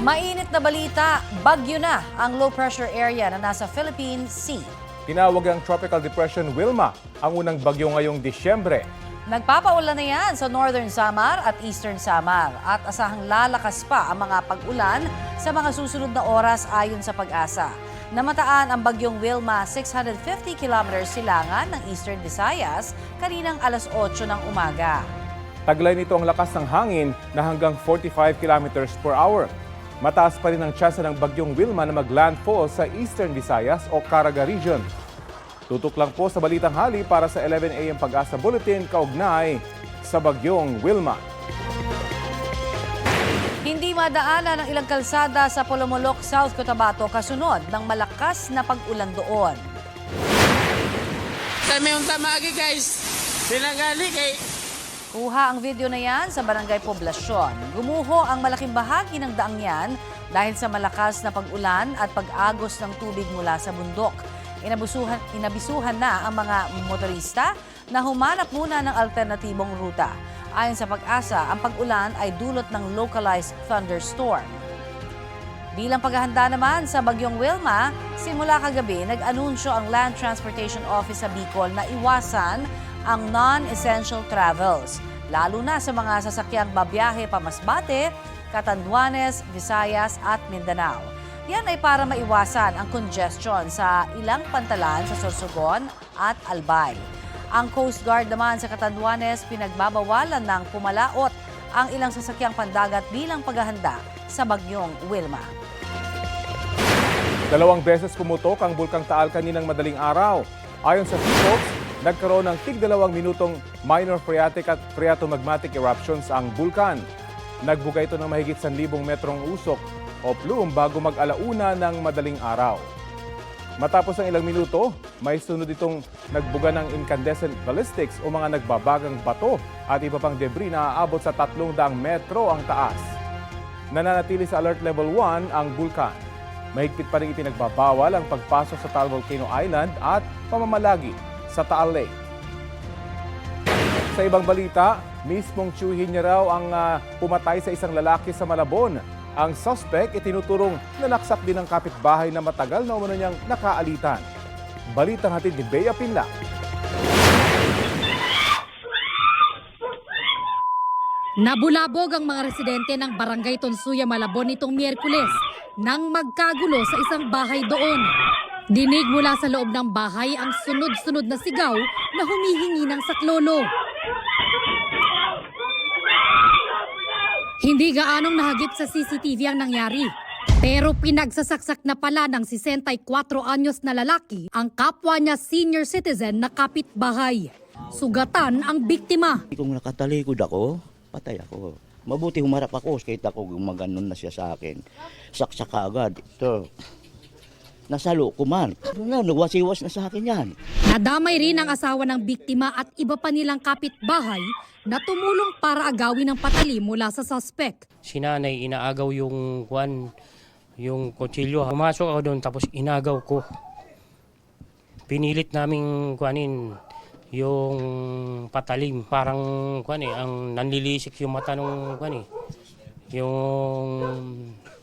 Mainit na balita, bagyo na ang low pressure area na nasa Philippine Sea. Tinawag ang Tropical Depression Wilma ang unang bagyo ngayong Disyembre. Nagpapaulan na yan sa Northern Samar at Eastern Samar at asahang lalakas pa ang mga pag-ulan sa mga susunod na oras ayon sa pag-asa. Namataan ang bagyong Wilma 650 kilometers silangan ng Eastern Visayas kaninang alas 8 ng umaga. Taglay nito ang lakas ng hangin na hanggang 45 kilometers per hour. Mataas pa rin ang tsansa ng bagyong Wilma na maglandfall sa Eastern Visayas o Caraga Region. Tutok lang po sa Balitang Hali para sa 11 a.m. Pag-asa Bulletin kaugnay sa bagyong Wilma. Hindi madaanan ang ilang kalsada sa Polomolok, South Cotabato kasunod ng malakas na pag-ulan doon. Kami yung tamagi guys. Sinagali kay Kuha ang video na yan sa Barangay Poblasyon. Gumuho ang malaking bahagi ng daang yan dahil sa malakas na pag-ulan at pag-agos ng tubig mula sa bundok. Inabusuhan, inabisuhan na ang mga motorista na humanap muna ng alternatibong ruta. Ayon sa pag-asa, ang pag-ulan ay dulot ng localized thunderstorm. Bilang paghahanda naman sa Bagyong Wilma, simula kagabi nag-anunsyo ang Land Transportation Office sa Bicol na iwasan ang non-essential travels, lalo na sa mga sasakyang babiyahe pamasbate, Catanduanes, Visayas at Mindanao. Yan ay para maiwasan ang congestion sa ilang pantalan sa Sorsogon at Albay. Ang Coast Guard naman sa Catanduanes pinagbabawalan ng pumalaot ang ilang sasakyang pandagat bilang paghahanda sa bagyong Wilma. Dalawang beses pumutok ang Bulkang Taal kaninang madaling araw. Ayon sa Seafolks, nagkaroon ng tig dalawang minutong minor phreatic at phreatomagmatic eruptions ang bulkan. Nagbuga ito ng mahigit 1,000 metrong usok o plume bago mag-alauna ng madaling araw. Matapos ang ilang minuto, may sunod itong nagbuga ng incandescent ballistics o mga nagbabagang bato at iba pang debris na aabot sa 300 metro ang taas. Nananatili sa alert level 1 ang bulkan. Mahigpit pa rin ipinagbabawal ang pagpasok sa Taal Volcano Island at pamamalagi sa Taal Lake. Sa ibang balita, mismong tiyuhin niya raw ang ah, pumatay sa isang lalaki sa Malabon. Ang suspect itinuturong nanaksak din ng kapitbahay na matagal na umano niyang nakaalitan. Balitang hatid ni Bea Pinla. Nabulabog ang mga residente ng Barangay Tonsuya, Malabon nitong Miyerkules nang magkagulo sa isang bahay doon. Dinig mula sa loob ng bahay ang sunod-sunod na sigaw na humihingi ng saklolo. Hindi gaanong nahagip sa CCTV ang nangyari. Pero pinagsasaksak na pala ng 64 anyos na lalaki ang kapwa niya senior citizen na kapitbahay. Sugatan ang biktima. Kung nakatalikod ako, patay ako. Mabuti humarap ako kahit ako gumaganon na siya sa akin. Saksak agad. Ito. Nasalo ko man. Na, nagwasiwas na sa akin yan. Nadamay rin ang asawa ng biktima at iba pa nilang kapitbahay na tumulong para agawin ang patali mula sa suspect. si nanay inaagaw yung kwan, yung kutsilyo. Pumasok ako doon tapos inagaw ko. Pinilit naming kuanin yung patalim. Parang kwan eh, ang nanlilisik yung mata ng kwan eh. Yung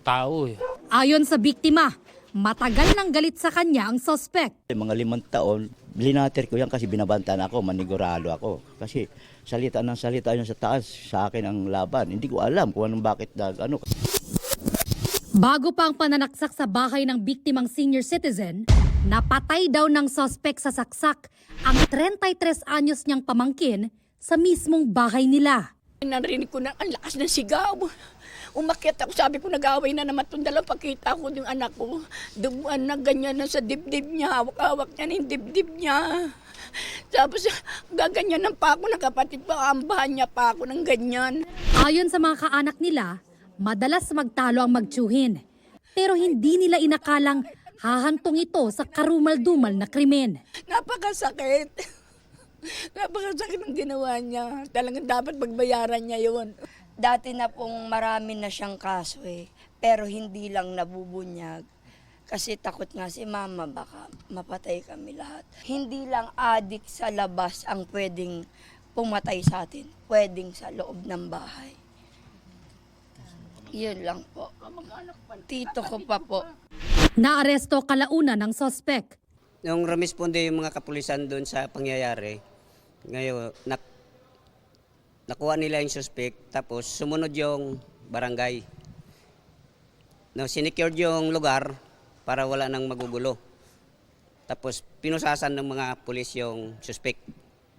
tao eh. Ayon sa biktima, matagal nang galit sa kanya ang suspect. Mga limang taon, blinater ko yan kasi binabantaan ako, manigurado ako. Kasi salita ng salita yun sa taas, sa akin ang laban. Hindi ko alam kung anong bakit nag, ano. Bago pa ang pananaksak sa bahay ng biktimang senior citizen, napatay daw ng suspect sa saksak ang 33 anyos niyang pamangkin sa mismong bahay nila. Narinig ko na ang lakas ng sigaw. Umakyat ako, sabi ko nag-away na naman itong dalawa. Pakita ko yung anak ko. Duguan na ganyan na sa dibdib niya. Hawak-hawak niya na yung dibdib niya. Tapos gaganyan ng pa ako ng kapatid ko. Ambahan niya pa ako ng ganyan. Ayon sa mga kaanak nila, madalas magtalo ang magtsuhin. Pero hindi nila inakalang hahantong ito sa karumal-dumal na krimen. Napakasakit. Napakasakit ng ginawa niya. Talagang dapat magbayaran niya yun. Dati na pong marami na siyang kaso eh. Pero hindi lang nabubunyag. Kasi takot nga si mama baka mapatay kami lahat. Hindi lang adik sa labas ang pwedeng pumatay sa atin. Pwedeng sa loob ng bahay. Yun lang po. Tito ko pa po. Naaresto kalauna ng suspect. Nung rumisponde yung mga kapulisan doon sa pangyayari, ngayon, nak nakuha nila yung suspect, tapos sumunod yung barangay. No, sinecured yung lugar para wala nang magugulo. Tapos pinusasan ng mga pulis yung suspect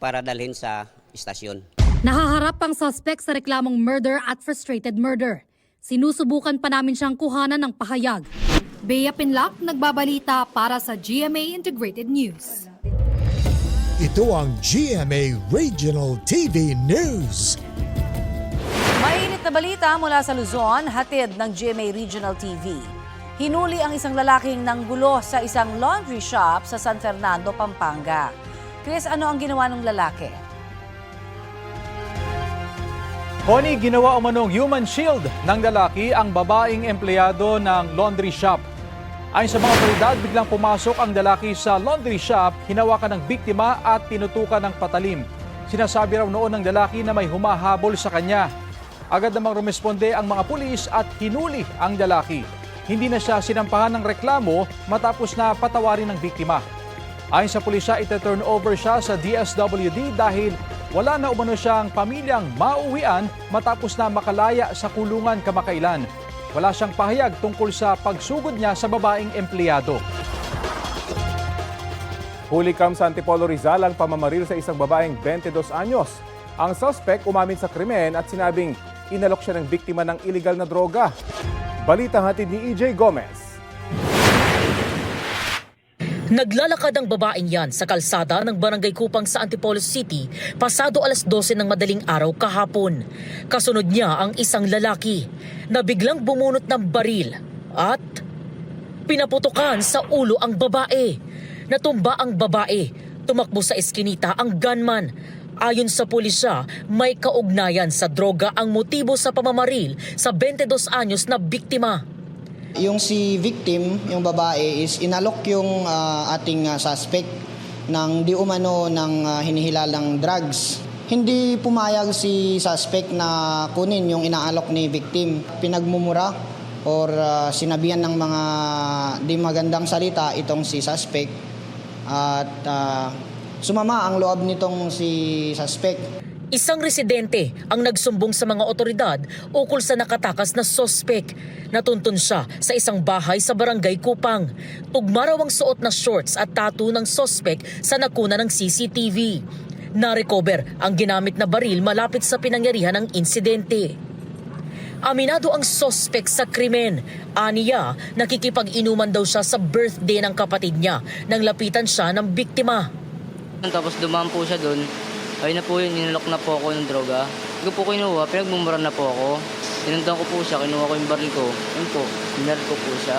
para dalhin sa istasyon. Nahaharap ang suspect sa reklamong murder at frustrated murder. Sinusubukan pa namin siyang kuhanan ng pahayag. Bea Pinlock, nagbabalita para sa GMA Integrated News. Ito ang GMA Regional TV News. Mainit na balita mula sa Luzon, hatid ng GMA Regional TV. Hinuli ang isang lalaking nanggulo sa isang laundry shop sa San Fernando, Pampanga. Chris, ano ang ginawa ng lalaki? Connie, ginawa umanong human shield ng lalaki ang babaeng empleyado ng laundry shop. Ayon sa mga otoridad, biglang pumasok ang lalaki sa laundry shop, hinawakan ng biktima at tinutukan ng patalim. Sinasabi raw noon ng lalaki na may humahabol sa kanya. Agad namang rumesponde ang mga pulis at hinuli ang lalaki. Hindi na siya sinampahan ng reklamo matapos na patawarin ng biktima. Ayon sa pulisya, ite-turn over siya sa DSWD dahil wala na umano siyang pamilyang mauwian matapos na makalaya sa kulungan kamakailan. Wala siyang pahayag tungkol sa pagsugod niya sa babaeng empleyado. Huli kam sa Antipolo Rizal ang pamamaril sa isang babaeng 22 anyos. Ang suspect umamin sa krimen at sinabing inalok siya ng biktima ng illegal na droga. Balita hatid ni EJ Gomez. Naglalakad ang babaeng yan sa kalsada ng Barangay Kupang sa Antipolo City pasado alas 12 ng madaling araw kahapon. Kasunod niya ang isang lalaki na biglang bumunot ng baril at pinaputukan sa ulo ang babae. Natumba ang babae. Tumakbo sa eskinita ang gunman. Ayon sa pulisya, may kaugnayan sa droga ang motibo sa pamamaril sa 22 anyos na biktima. Yung si victim, yung babae, is inalok yung ah, ating ah, suspect ng di umano ng ah, hinihilalang drugs. Hindi pumayag si suspect na kunin yung inaalok ni victim. Pinagmumura or ah, sinabihan ng mga di magandang salita itong si suspect at ah, sumama ang loob nitong si suspect. Isang residente ang nagsumbong sa mga otoridad ukol sa nakatakas na sospek. Natuntun siya sa isang bahay sa barangay Kupang. Tugma raw ang suot na shorts at tattoo ng sospek sa nakuna ng CCTV. Na-recover ang ginamit na baril malapit sa pinangyarihan ng insidente. Aminado ang sospek sa krimen. Aniya, nakikipag-inuman daw siya sa birthday ng kapatid niya nang lapitan siya ng biktima. Tapos dumaan siya doon. Ayun na po yun, inalok na po ako ng droga. Hindi ko po kinuha, pinagmumura na po ako. Tinundan ko po siya, kinuha ko yung baril ko. Yun po, binaril ko po siya.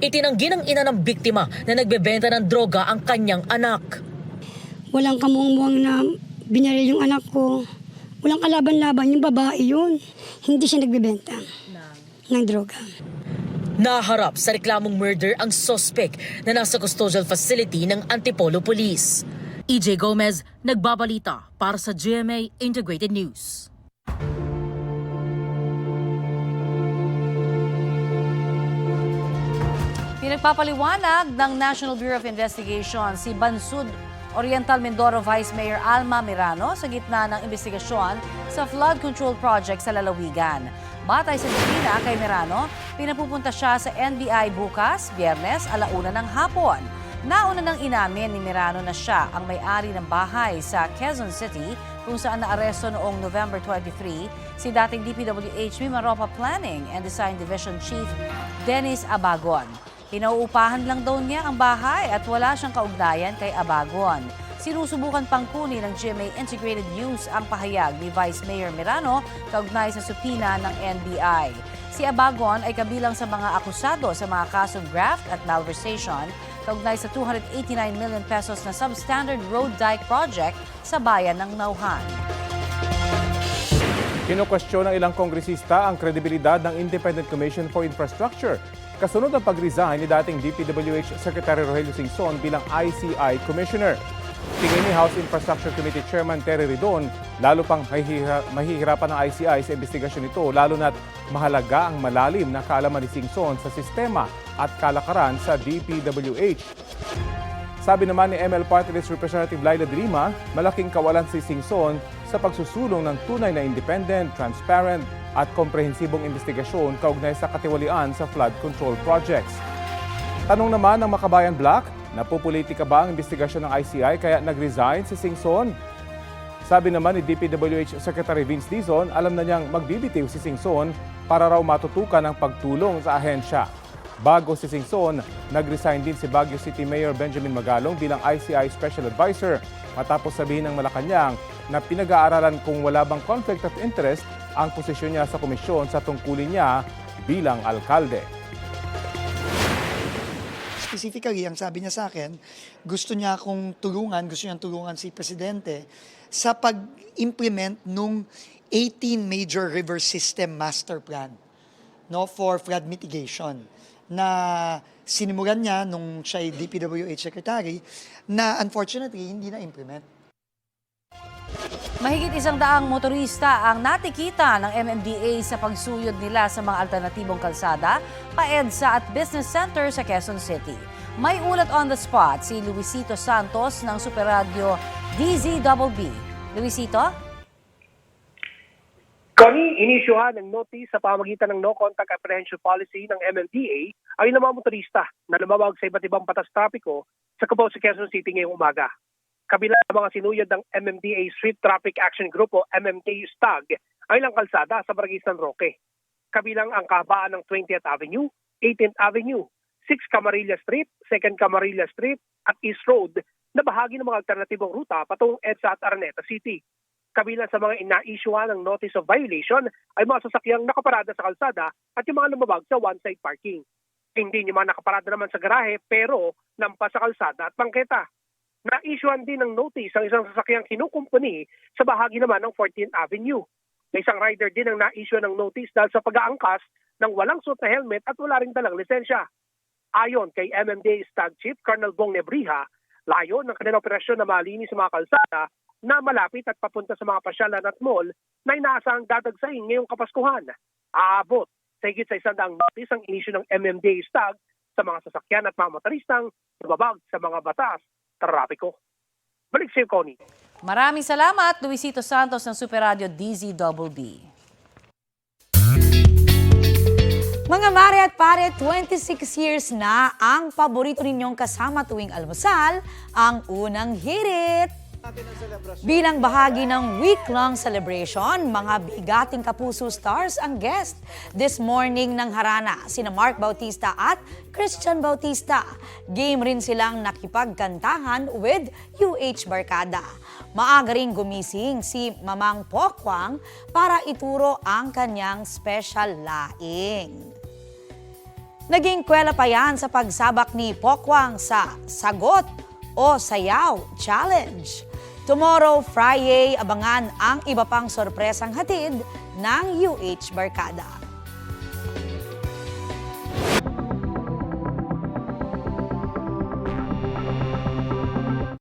Itinanggi ng ina ng biktima na nagbebenta ng droga ang kanyang anak. Walang kamuang na binaril yung anak ko. Walang kalaban-laban yung babae yun. Hindi siya nagbebenta ng droga. Naharap sa reklamong murder ang suspect na nasa custodial facility ng Antipolo Police. EJ Gomez, nagbabalita para sa GMA Integrated News. Pinagpapaliwanag ng National Bureau of Investigation si Bansud Oriental Mindoro Vice Mayor Alma Mirano sa gitna ng investigasyon sa flood control project sa Lalawigan. Batay sa disiplina kay Mirano, pinapupunta siya sa NBI bukas, biyernes, alauna ng hapon. Nauna nang inamin ni Mirano na siya ang may-ari ng bahay sa Quezon City kung saan naaresto noong November 23 si dating DPWH Mimaropa Planning and Design Division Chief Dennis Abagon. Pinauupahan lang daw niya ang bahay at wala siyang kaugnayan kay Abagon. Sinusubukan pang kunin ng GMA Integrated News ang pahayag ni Vice Mayor Mirano kaugnay sa supina ng NBI. Si Abagon ay kabilang sa mga akusado sa mga kasong graft at malversation kaugnay sa 289 million pesos na substandard road dike project sa bayan ng Nauhan. Kinukwestiyon ng ilang kongresista ang kredibilidad ng Independent Commission for Infrastructure. Kasunod ang pag-resign ni dating DPWH Secretary Rogelio Singson bilang ICI Commissioner. Tingin ni House Infrastructure Committee Chairman Terry Ridon, lalo pang mahihira- mahihirapan ng ICI sa investigasyon nito lalo na't mahalaga ang malalim na kaalaman ni Singson sa sistema at kalakaran sa DPWH. Sabi naman ni ML Party List Representative Laila de Lima, malaking kawalan si Singson sa pagsusulong ng tunay na independent, transparent at komprehensibong investigasyon kaugnay sa katiwalian sa flood control projects. Tanong naman ng Makabayan Black, napupolitika ba ang investigasyon ng ICI kaya nag-resign si Singson? Sabi naman ni DPWH Secretary Vince Dizon, alam na niyang magbibitiw si Singson para raw matutukan ang pagtulong sa ahensya. Bago si Singson, nag-resign din si Baguio City Mayor Benjamin Magalong bilang ICI Special Advisor matapos sabihin ng Malacanang na pinag-aaralan kung wala bang conflict of interest ang posisyon niya sa komisyon sa tungkulin niya bilang alkalde. Specifically, ang sabi niya sa akin, gusto niya akong tulungan, gusto niyang tulungan si Presidente sa pag-implement nung 18 Major River System Master Plan no, for flood mitigation na sinimulan niya nung siya ay DPWH Secretary na unfortunately hindi na implement. Mahigit isang daang motorista ang natikita ng MMDA sa pagsuyod nila sa mga alternatibong kalsada, paedsa at business center sa Quezon City. May ulat on the spot si Luisito Santos ng Super Radio DZBB. Luisito? Connie, inisyuhan ng notice sa pamagitan ng no contact apprehension policy ng MMDA ay ng mga na lumawag sa iba't ibang batas trapiko sa Cubao sa Quezon City ngayong umaga. Kabila ng mga sinuyod ng MMDA Street Traffic Action Group o MMK STAG ay lang kalsada sa Barangay San Roque. Kabilang ang kahabaan ng 20th Avenue, 18th Avenue, 6 Camarilla Street, 2nd Camarilla Street at East Road na bahagi ng mga alternatibong ruta patungong EDSA at Araneta City. Kabilang sa mga ina-issue ng notice of violation ay mga sasakyang nakaparada sa kalsada at yung mga lumabag sa one-side parking. Hindi yung mga nakaparada naman sa garahe pero nampas sa kalsada at bangketa. Na-issuean din ng notice ang isang sasakyang kinukumpuni sa bahagi naman ng 14th Avenue. May isang rider din ang na-issue ng notice dahil sa pag-aangkas ng walang suot na helmet at wala rin dalang lisensya. Ayon kay MMDA Stag Chief Colonel Bong Nebriha, layo ng kanilang operasyon na malinis sa mga kalsada na malapit at papunta sa mga pasyalan at mall na inaasahang dadagsahin ngayong Kapaskuhan. Aabot sa higit sa isang daang notice ang inisyu ng MMDA Stag sa mga sasakyan at mga motoristang nababag sa mga batas trapiko. Balik sa iyo, Connie. Maraming salamat, Luisito Santos ng Super Radio DZBB. Mga mare at pare, 26 years na ang paborito ninyong kasama tuwing almusal, ang unang hirit. Bilang bahagi ng week-long celebration, mga bigating kapuso stars ang guest this morning ng Harana, sina Mark Bautista at Christian Bautista. Game rin silang nakipagkantahan with UH Barkada. Maaga rin gumising si Mamang Pokwang para ituro ang kanyang special laing. Naging kwela pa yan sa pagsabak ni Pokwang sa Sagot o Sayaw Challenge. Tomorrow, Friday, abangan ang iba pang sorpresang hatid ng UH Barkada.